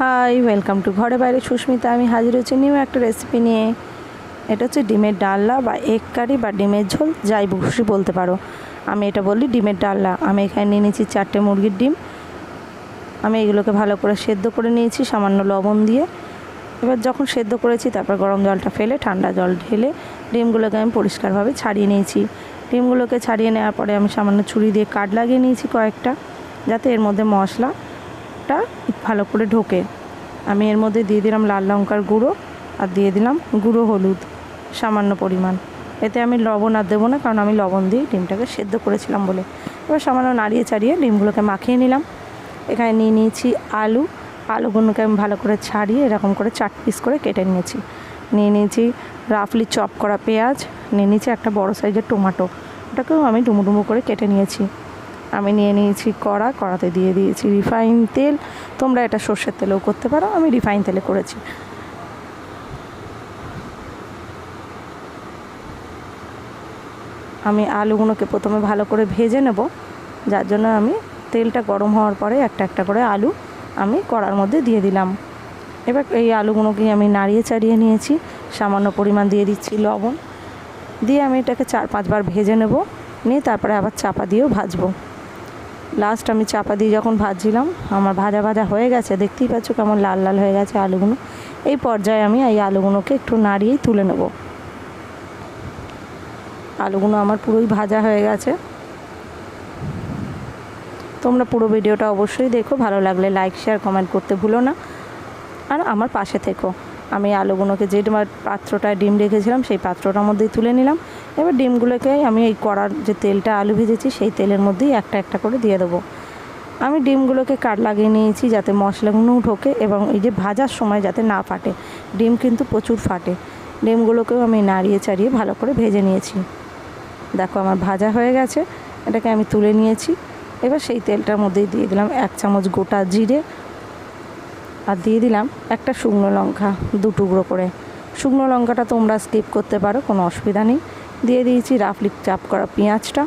Hi welcome to ঘরে বাইরে সুস্মিতা। আমি হাজির হচ্ছি নিউ একটা রেসিপি নিয়ে। এটা হচ্ছে ডিমের ডালনা বা এগ কারি বা ডিমের ঝোল, যাই খুশি বলতে পারো। আমি এটা বলি ডিমের ডালনা। আমি এখানে নিয়ে নিয়েছি চারটে মুরগির ডিম। আমি এগুলোকে ভালো করে সেদ্ধ করে নিয়েছি, সামান্য লবণ দিয়ে। এবার যখন সেদ্ধ করেছি, তারপর গরম জলটা ফেলে, ঠান্ডা জল ঢেলে ডিমগুলোকে আমি পরিষ্কারভাবে ছাড়িয়ে নিয়েছি। ডিমগুলোকে ছাড়িয়ে নেওয়ার পরে আমি সামান্য ছুরি দিয়ে কাট লাগিয়ে নিয়েছি কয়েকটা, যাতে এর মধ্যে মশলাটা ভালো করে ঢোকে। আমি এর মধ্যে দিয়ে দিলাম লাল লঙ্কার গুঁড়ো আর দিয়ে দিলাম গুঁড়ো হলুদ, সামান্য পরিমাণ। এতে আমি লবণ আর দেবো না, কারণ আমি লবণ দিয়ে ডিমটাকে সেদ্ধ করেছিলাম বলে। এবার সামান্য নাড়িয়ে চাড়িয়ে ডিমগুলোকে মাখিয়ে নিলাম। এখানে নিয়ে নিয়েছি আলু। আলুগুলোকে আমি ভালো করে ছাড়িয়ে এরকম করে চার পিস করে কেটে নিয়েছি। নিয়ে নিয়েছি রাফলি চপ করা পেঁয়াজ, নিয়ে নিয়েছি একটা বড় সাইজের টমেটো। ওটাকেও আমি ডুমো ডুমো করে কেটে নিয়েছি। আমি নিয়ে নিয়েছি কড়া, কড়াতে দিয়ে দিয়েছি রিফাইন তেল। তোমরা এটা সর্ষের তেলেও করতে পারো, আমি রিফাইন তেলে করেছি। আমি আলুগুলোকে প্রথমে ভালো করে ভেজে নেব, যার জন্য আমি তেলটা গরম হওয়ার পরে একটা একটা করে আলু আমি কড়ার মধ্যে দিয়ে দিলাম। এবার এই আলুগুলোকে আমি নাড়িয়ে চাড়িয়ে নিয়েছি, সামান্য পরিমাণ দিয়ে দিচ্ছি লবণ। দিয়ে আমি এটাকে চার পাঁচবার ভেজে নেব, নিয়ে তারপরে আবার চাপা দিয়েও ভাজবো। লাস্ট আমি চাপা দিয়ে যখন ভাজছিলাম, আমার ভাজা ভাজা হয়ে গেছে, দেখতেই পাচ্ছ কেমন লাল লাল হয়ে গেছে আলুগুলো। এই পর্যায়ে আমি এই আলুগুলোকে একটু নাড়িয়েই তুলে নেব। আলুগুলো আমার পুরোই ভাজা হয়ে গেছে। তোমরা পুরো ভিডিওটা অবশ্যই দেখো, ভালো লাগলে লাইক শেয়ার কমেন্ট করতে ভুলো না। আর আমার পাশে থেকো। আমি আলুগুলোকে যে পাত্রটায় ডিম রেখেছিলাম, সেই পাত্রটার মধ্যেই তুলে নিলাম। এবার ডিমগুলোকে আমি এই কড়ার যে তেলটা আলু ভেজেছি, সেই তেলের মধ্যেই একটা একটা করে দিয়ে দেবো। আমি ডিমগুলোকে কাট লাগিয়ে নিয়েছি যাতে মশলাগুলোও ঢোকে এবং এই যে ভাজার সময় যাতে না ফাটে। ডিম কিন্তু প্রচুর ফাটে। ডিমগুলোকেও আমি নাড়িয়ে চাড়িয়ে ভালো করে ভেজে নিয়েছি। দেখো আমার ভাজা হয়ে গেছে। এটাকে আমি তুলে নিয়েছি। এবার সেই তেলটার মধ্যেই দিয়ে দিলাম এক চামচ গোটা জিরে আর দিয়ে দিলাম একটা শুকনো লঙ্কা, দু টুকরো করে। শুকনো লঙ্কাটা তোমরা স্কিপ করতে পারো, কোনো অসুবিধা নেই। দিয়ে দিয়েছি রাফলি চাপ করা পেঁয়াজটা।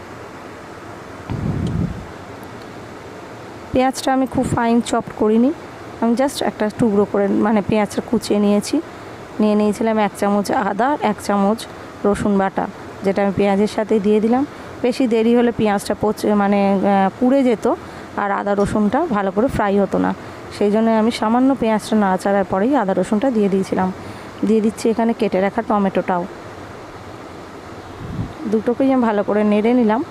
পেঁয়াজটা আমি খুব ফাইন চপ করিনি। আমি জাস্ট একটা টুকরো করে মানে পেঁয়াজটা কুচিয়ে নিয়েছি। নিয়ে নিয়েছিলাম এক চামচ আদা, এক চামচ রসুন বাটা, যেটা আমি পেঁয়াজের সাথে দিয়ে দিলাম। বেশি দেরি হলে পেঁয়াজটা পচে মানে পুড়ে যেত। আর আদা রসুনটা ভালো করে ফ্রাই হতো না। সেই জন্য আমি সামান্য পেঁয়াজটা নাড়াচাড়ার পরেই আদা রসুনটা দিয়ে দিয়েছিলাম। দিয়ে দিচ্ছি এখানে কেটে রাখা টমেটোটাও। দুটোকেই আমি ভালো করে নেড়ে নিলাম।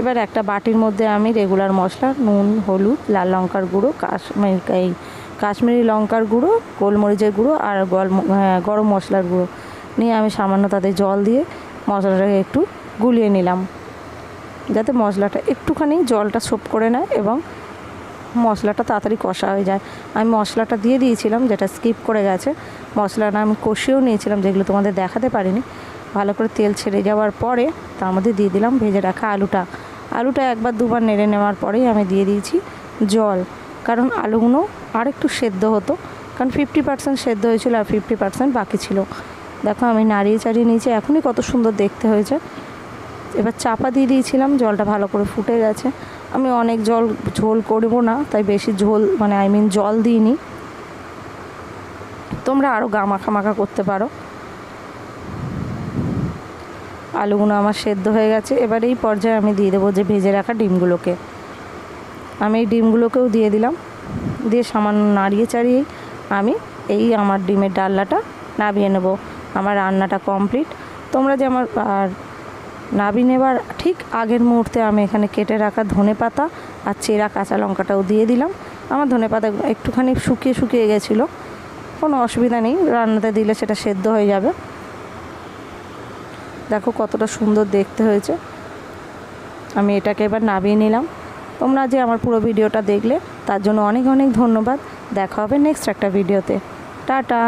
এবার একটা বাটির মধ্যে আমি রেগুলার মশলা, নুন, হলুদ, লাল লঙ্কার গুঁড়ো, কাশ্মীর, এই কাশ্মীরি লঙ্কার গুঁড়ো, গোলমরিচের গুঁড়ো আর গল গরম মশলার গুঁড়ো। নিয়ে আমি সামান্য তাতে জল দিয়ে মশলাটাকে একটু গুলিয়ে নিলাম। যাতে মশলাটা একটুখানি জলটা সোপ করে নেয় এবং মশলাটা তাড়াতাড়ি কষা হয়ে যায়। আমি মশলাটা দিয়ে দিয়েছিলাম, যেটা স্কিপ করে গেছে। মশলাটা আমি কষিয়েও নিয়েছিলাম, যেগুলো তোমাদের দেখাতে পারিনি। ভালো করে তেল ছেড়ে যাওয়ার পরে তার মধ্যে দিয়ে দিলাম ভেজে রাখা আলুটা। আলুটা একবার দুবার নেড়ে নেওয়ার পরেই আমি দিয়ে দিয়েছি জল। কারণ আলুগুলো আর একটু সেদ্ধ হতো, কারণ ফিফটি পার্সেন্ট সেদ্ধ হয়েছিল আর ফিফটি পার্সেন্ট বাকি ছিল। দেখো আমি নাড়িয়ে চাড়িয়ে নিয়েছি, এখনই কত সুন্দর দেখতে হয়েছে। এবার চাপা দিয়ে দিয়েছিলাম, জলটা ভালো করে ফুটে গেছে। আমি অনেক জল ঝোল করব না, তাই বেশি ঝোল মানে আই মিন জল দিইনি। তোমরা আরও গা মাখা মাখা করতে পারো। আলুগুলো আমার সেদ্ধ হয়ে গেছে, এবার এই পর্যায়ে আমি দিয়ে দেবো যে ভেজে রাখা ডিমগুলোকে। আমি এই ডিমগুলোকেও দিয়ে দিলাম, দিয়ে সামান্য নাড়িয়ে চাড়িয়েই আমি এই আমার ডিমের ডাল্লাটা নাবিয়ে নেব। আমার রান্নাটা কমপ্লিট। তোমরা যে আমার, আর নাবি নেবার ঠিক আগের মুহূর্তে আমি এখানে কেটে রাখা ধনে পাতা আর চেরা কাঁচা লঙ্কাটাও দিয়ে দিলাম। আমার ধনে পাতা একটুখানি শুকিয়ে শুকিয়ে গেছিল। কোনো অসুবিধা নেই, রান্নাতে দিলে সেটা সেদ্ধ হয়ে যাবে। দেখো কতটা সুন্দর দেখতে হয়েছে। আমি এটাকে এবার নাবিয়ে নিলাম। তোমরা যে আমার পুরো ভিডিওটা দেখলে, তার জন্য অনেক অনেক ধন্যবাদ। দেখা হবে নেক্সট একটা ভিডিওতে। টাটা!